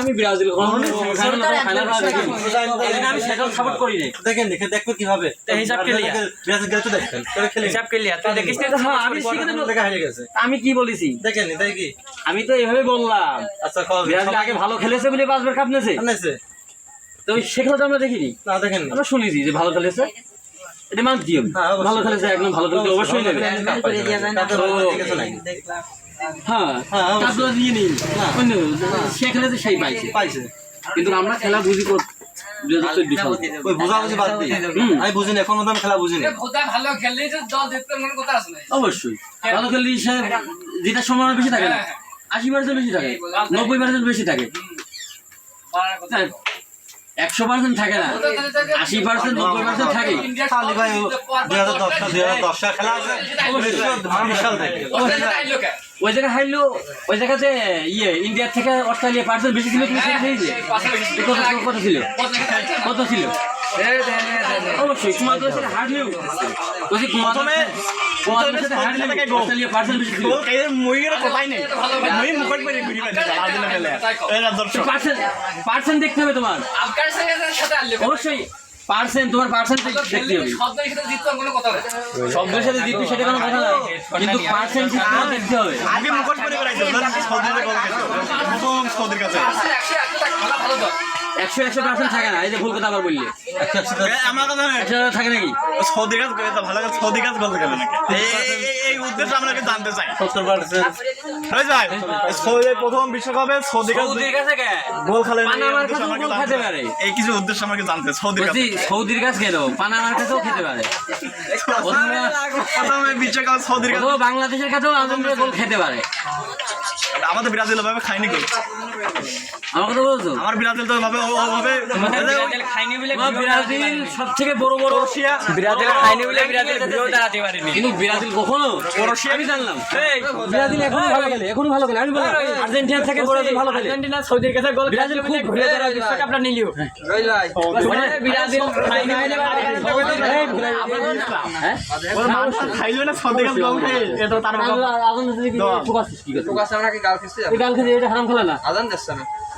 আমি ব্রাজিল আমি সেটা সাপোর্ট করি নাই। দেখেন দেখে দেখব কীভাবে? তো হিসাব কে ব্রাজিল গেলে তো দেখেন হিসাব কে তুই দেখিস না? তো? আমি সেখানে দেখা হয়ে গেছে। আমি কি বলেছি? দেখেন তাই কি? আমি তো এভাবে বললাম। আচ্ছা ব্রাজিল আগে ভালো খেলেছে বলে পাঁচবার কাপ আনাইছে তো সে খেলা তো আমরা দেখিনি। না দেখেন। আমরা শুনেছি যে ভালো খেলেছে। এটা আমি। হ্যাঁ, ভালো খেলেছে একদম ভালো খেলেছে অবশ্যই। নেবে। হ্যাঁ হ্যাঁ, অবশ্যই। কাপগুলো দিয়ে অন্য সে খেলেছে সেই পাইছে। পাইছে। কিন্তু আমরা খেলা বুঝি খেলা মনে অবশ্যই। ভালো খেললে সম্ভাবনা বেশি থাকে না। আশি পার্সেন্ট বেশি থাকে। নব্বই পার্সেন্ট বেশি থাকে। হ্যাঁ, একশো পার্সেন্ট থাকে না। আশি পার্সেন্ট নব্বই পার্সেন্ট থাকে। খালি খেলা আছে। ওই জায়গায় হারলো ওই জায়গাতে ইয়ে ইন্ডিয়ার থেকে অস্ট্রেলিয়া পার্সেন্ট বেশি ছিল কত কত ছিল? কত ছিল? অবশ্যই তোমাদের সাথে হারলেও বলছি পার্সেন্ট বেশি পার্সেন্ট পার্সেন্ট দেখতে হবে তোমার। অবশ্যই। পার্সেন্ট তোমার পার্সেন্ট দেখতে হবে। শব্দের সাথে হবে জিতবে সেটা কোনো কথা না। কিন্তু পার্সেন্ট তোমার দেখতে হবে। আগে মুখস্থ করে বেড়াইতো খেলতো প্রথম শব্দের কাছে। একশো একশো পার্সেন্ট থাকে না এই যে ভুল কথা আবার বললে। আমার কথা একশো থাকে নাকি? সৌদি কাজ করে ভালো কাজ সৌদি কাজ বলতে গেলে নাকি? এই- উদ্দেশ্য আমরা জানতে চাই। সত্তর পার্সেন্ট। হয়ে যায়। সৌদি প্রথম বিশ্বকাপে সৌদি কাজ সৌদির কাছে গোল খেলে পানামার কাছেও গোল খেতে পারে। এই কিছু উদ্দেশ্য আমাকে জানতে সৌদির কাছে। সৌদির কাছ কেন পানামার কাছেও খেতে পারে। প্রথমে বিশ্বকাপ সৌদির কাছে বাংলাদেশের কাছেও আলমগীর গোল খেতে পারে। আমাদের ব্রাজিল ভাবে খায়নি গোল আমার কথা বলছো? আমার ব্রাজিল তো ভাবে ওভাবে তোমার ব্রাজিল সব থেকে বড় বড় ব্রাজিল খাইনি বলে ব্রাজিল ভিডিও দাঁড়াতে পারেনি। কিন্তু ব্রাজিল কখনো আমি জানলাম। ব্রাজিল এখনও ভালো খেলে এখনও ভালো খেলে আমি বললাম আর্জেন্টিনা থেকে ব্রাজিল ভালো খেলে। আর্জেন্টিনা সৌদির কাছে গোল ব্রাজিল খুব ঘুরে দাঁড়া বিশ্বকাপটা নিলিও। ব্রাজিল খাইনি বলে হ্যাঁ। মানুষ খাইলো না সৌদি কাজ গোল খেয়ে এটা তার এই গাল খেলে এটা হারাম খেলে না।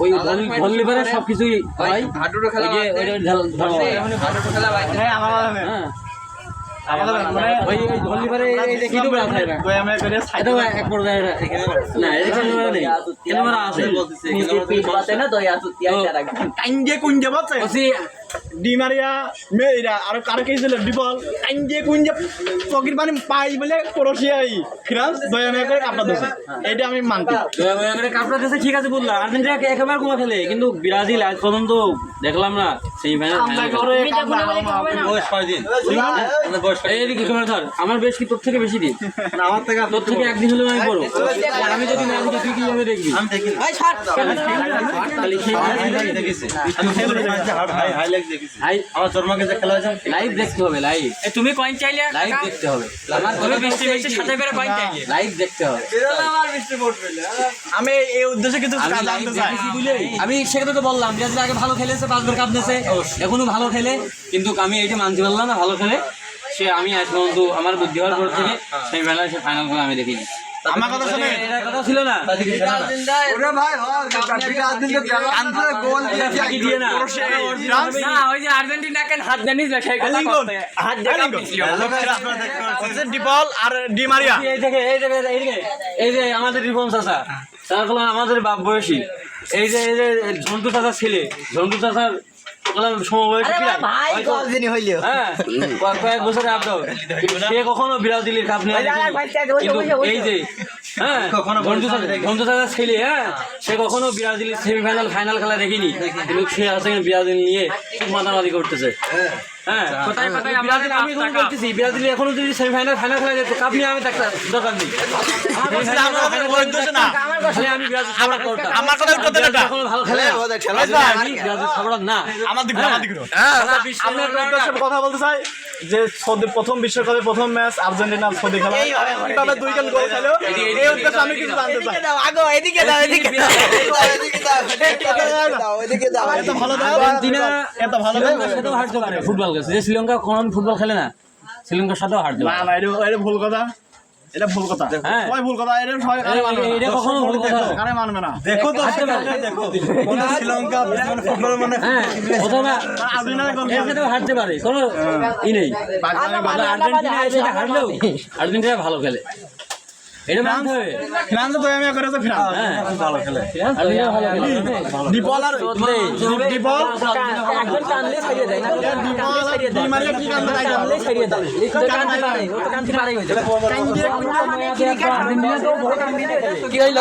ওই ভলি লিভারে সবকিছুই হয় হাডুডু খেলা ওই যে- হাডুডু খেলা ভাই হ্যাঁ আমার হ্যাঁ মানে না। ডিমারিয়া মেয়েরা আর কার কে ছিল? ডিপল। কুঞ্জে চকির পানি পাই বলে ক্রোশিয়াই ফ্রান্স দয়া মেয়ে করে কাপড় দিছে এটা আমি মানতে দয়া মায়া করে কাপড় দিয়েছে ঠিক আছে বললাম আর্জেন্টিনা একেবারে খেলে? কিন্তু ব্রাজিল আজ পর্যন্ত দেখলাম না সেমিফাইনাল আমরা বয়স ছয় দিন? আমার বেশ কি তোর থেকে বেশি দিন? দিন। আমার থেকে তোর থেকে একদিন হলেও আমি বড়। আমি যদি না দেখি তুই কীভাবে দেখবি? আমি দেখি আমি দেখেছি আমি হাই হাইলাইট দেখেছি লাইভ আমার জন্মকে যে খেলা হয়েছে লাইভ দেখতে হবে লাইভ তুমি কয়েন চাইলে লাইভ দেখতে হবে। আমার তুমি বৃষ্টি বৃষ্টি সাথে করে কয়েন চাইলে। লাইভ দেখতে হবে। আমি এই উদ্দেশ্যে জানতে চাই। আমি সেখানে তো বললাম ব্রাজিল আগে ভালো খেলেছে পাঁচবার কাপ নিয়েছে এখনও ভালো খেলে। কিন্তু আমি এইটা মানতে পারলাম না ভালো খেলে। সে আমি আজ পর্যন্ত আমার বুদ্ধি হওয়ার পর থেকে সেমিফাইনাল সে ফাইনাল খেলা আমি দেখিনি। আমার কথা শুনে। এটা কথা ছিল না। এটা ফাঁকি দিয়ে না। না ওই যে আর্জেন্টিনাকে হাত জানিস না সেই কথা হাত জানি ডিপল আর ডিমারিয়া এই থেকে এই যে এই যে এই যে আমাদের রিপন চাচা। তারা আমাদের বাপ বয়সী। এই যে এই যে ঝন্টু চাচার ছেলে। ঝন্টু চাচার হ্যাঁ কয়েক- কয়েক বছরে আপডাউন সে কখনো ব্রাজিলের কাপ নেওয়া এই যে হ্যাঁ ছেলে হ্যাঁ সে কখনো ব্রাজিলের সেমিফাইনাল ফাইনাল খেলা দেখিনি। কিন্তু সে আছে ব্রাজিল নিয়ে খুব মাতামাতি করতেছে। হ্যাঁ কোথায় কোথায় ব্রাজিল আমি এখন বলতেছি ব্রাজিল এখনও যদি সেমিফাইনাল ফাইনাল খেলা যেত কাপ নিয়ে আমি থাকতাম দরকার নেই। ওই উদ্দেশ্য না। তাহলে আমি ব্রাজিল সাপোর্ট করতাম। আমার কথা উত্তর দেন ভালো খেলে আমি ব্রাজিল সাপোর্ট না। আমার দিক আমার দিক আমি একটা উদ্দেশ্যে কথা বলতে চাই যে সৌদি প্রথম বিশ্বকাপে প্রথম ম্যাচ আর্জেন্টিনা আর সৌদি খেলা। কীভাবে দুই গোল গোল খেলো এই উদ্দেশ্যে আমি কিছু জানতে চাই। এত ভালো দাও আর্জেন্টিনা এত ভালো দাও। ফুটবল। খেলছে যে শ্রীলঙ্কা কোন ফুটবল খেলে না শ্রীলঙ্কার সাথেও হারতে না না এটা এটা ভুল কথা। এটা ভুল কথা। হ্যাঁ। সবাই ভুল কথা। এটা সবাই কারে মানবে এটা কখনো ভুল কথা। না। মানবে না। দেখো তো দেখো শ্রীলঙ্কা মানে ফুটবল মানে হ্যাঁ অথবা তারা আর্জেন্টিনার গোল এর সাথেও হারতে পারে কোনো ই নেই। আর্জেন্টিনা হারলেও আর্জেন্টিনা ভালো খেলে। ফ্রান্স তো মেয়া করেছে ফ্রান্স। হ্যাঁ। ভালো খেলে। আর্জেন্টিনা ভালো খেলে। ডিপল আর ডিপল। একজন কানলে ছাড়িয়ে দেয় না। ডিপল আর ডি মারিয়া কি কান্দে কানলে ছাড়িয়ে দেয়। ও তো কানতে পারে। ও তো কানতে পারে। কি হইল